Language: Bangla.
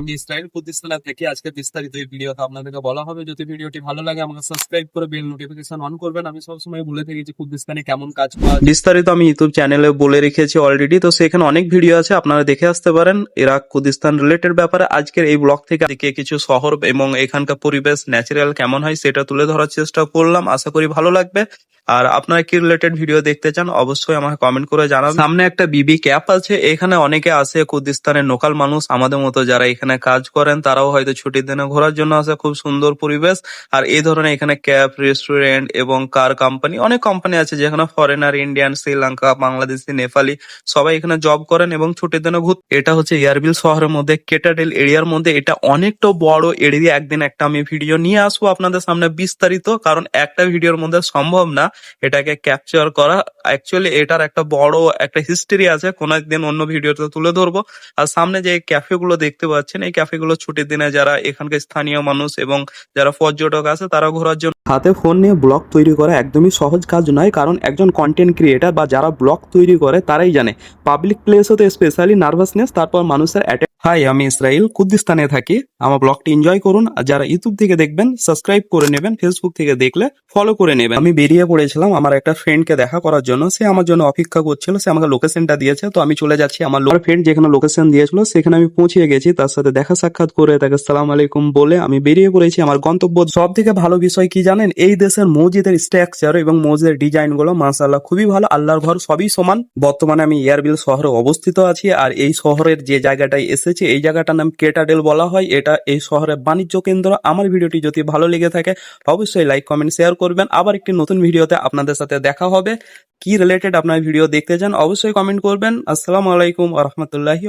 আমি ইসরায়েল কুর্দিস্তানের থেকে। আজকে বিস্তারিত এই ভিডিওতে আপনাদেরকে বলা হবে। যদি ভিডিওটি ভালো লাগে, আমাকে সাবস্ক্রাইব করে বেল নোটিফিকেশন অন করবেন। আমি সবসময় বলে থাকি যে কুর্দিস্তানে কেমন কাজ বিস্তারিত আমি ইউটিউব চ্যানেলে বলে রেখেছি অলরেডি তো সেখানে অনেক ভিডিও আছে, আপনারা দেখে আসতে পারেন। ইরাক কুর্দিস্তান রিলেটেড ব্যাপারে আজকের এই ব্লগ থেকে দিকে কিছু শহর এবং এখানকার পরিবেশ ন্যাচারাল কেমন হয় সেটা তুলে ধরার চেষ্টা করলাম। আশা করি ভালো লাগবে। আর আপনারা কি রিলেটেড ভিডিও দেখতে চান, অবশ্যই আমাকে কমেন্ট করে জানাবেন। সামনে একটা বিবি ক্যাপ আছে। এখানে অনেকে আসে কুর্দিস্তানের লোকাল মানুষ। আমাদের মতো যারা এখানে কাজ করেন, তারাও হয়তো ছুটির দিনে ঘোরার জন্য আসে, খুব সুন্দর পরিবেশ। আর এই ধরনের এখানে ক্যাব, রেস্টুরেন্ট এবং কার কোম্পানি, অনেক কোম্পানি আছে যেখানে ফরেনার ইন্ডিয়ান শ্রীলঙ্কা বাংলাদেশি নেপালি সবাই এখানে জব করেন এবং ছুটির দিনে ঘুর এটা হচ্ছে এয়ারবিল শহরের মধ্যে কেটাডেল এরিয়ার মধ্যে। এটা অনেকটা বড় এরিয়া একদিন একটা আমি ভিডিও নিয়ে আসব আপনাদের সামনে বিস্তারিত, কারণ একটা ভিডিওর মধ্যে সম্ভব না এটাকে ক্যাপচার করা। অ্যাকচুয়ালি এটার একটা বড় একটা হিস্ট্রি আছে, কোন একদিন অন্য ভিডিওতে তুলে ধরবো। আর সামনে যে ক্যাফে গুলো দেখতে পাচ্ছেন এই ক্যাফে গুলো ছুটির দিনে যারা এখানকার স্থানীয় মানুষ এবং যারা পর্যটক আছে তারা ঘোরার জন্য হাতে ফোন নিয়ে ব্লগ তৈরি করা একদমই সহজ কাজ নয় কারণ একজন কন্টেন্ট ক্রিয়েটার বা যারা ব্লগ তৈরি করে তারাই জানে। পাবলিক প্লেস হতে স্পেশালি নার্ভাসনেস তারপর মানুষের অ্যাটেক হাই আমি ইসরায়েল কুর্দিস্তানে থাকি। আমার ব্লগটি এনজয় করুন। আর যারা ইউটিউব থেকে দেখবেন সাবস্ক্রাইব করে নেবেন ফেসবুক থেকে দেখলে ফলো করে নেবেন। আমি বেরিয়ে পড়েছিলাম আমার একটা ফ্রেন্ডকে দেখা করার জন্য। সে আমার জন্য অপেক্ষা করছিল সে আমাকে লোকেশনটা দিয়েছে। তো আমি চলে যাচ্ছি আমার ফ্রেন্ড যেখানে লোকেশন দিয়েছিল সেখানে আমি পৌঁছে গেছি। তার সাথে দেখা সাক্ষাৎ করে তাকে সালাম আলাইকুম বলে আমি বেরিয়ে পড়েছি। আমার গন্তব্য সব থেকে ভালো বিষয় কি জানেন? এই দেশের মসজিদের স্ট্রাকচার এবং মসজিদের ডিজাইনগুলো মাসাল্লাহ খুবই ভালো। আল্লাহর ঘর সবই সমান। বর্তমানে আমি এয়ারবিল শহরে অবস্থিত আছি আর এই শহরের যে জায়গাটায় এসেছি, এই জায়গাটার নাম কেটাডেল বলা হয়। এটা এই শহরের বাণিজ্য কেন্দ্র। আমার ভিডিওটি যদি ভালো লেগে থাকে, অবশ্যই লাইক কমেন্ট শেয়ার করবেন। আবার একটি নতুন ভিডিওতে আপনাদের সাথে দেখা হবে। কি রিলেটেড আপনার ভিডিও দেখতে চান, অবশ্যই কমেন্ট করবেন। আসসালামু আলাইকুম আ রহমতুল্লাহি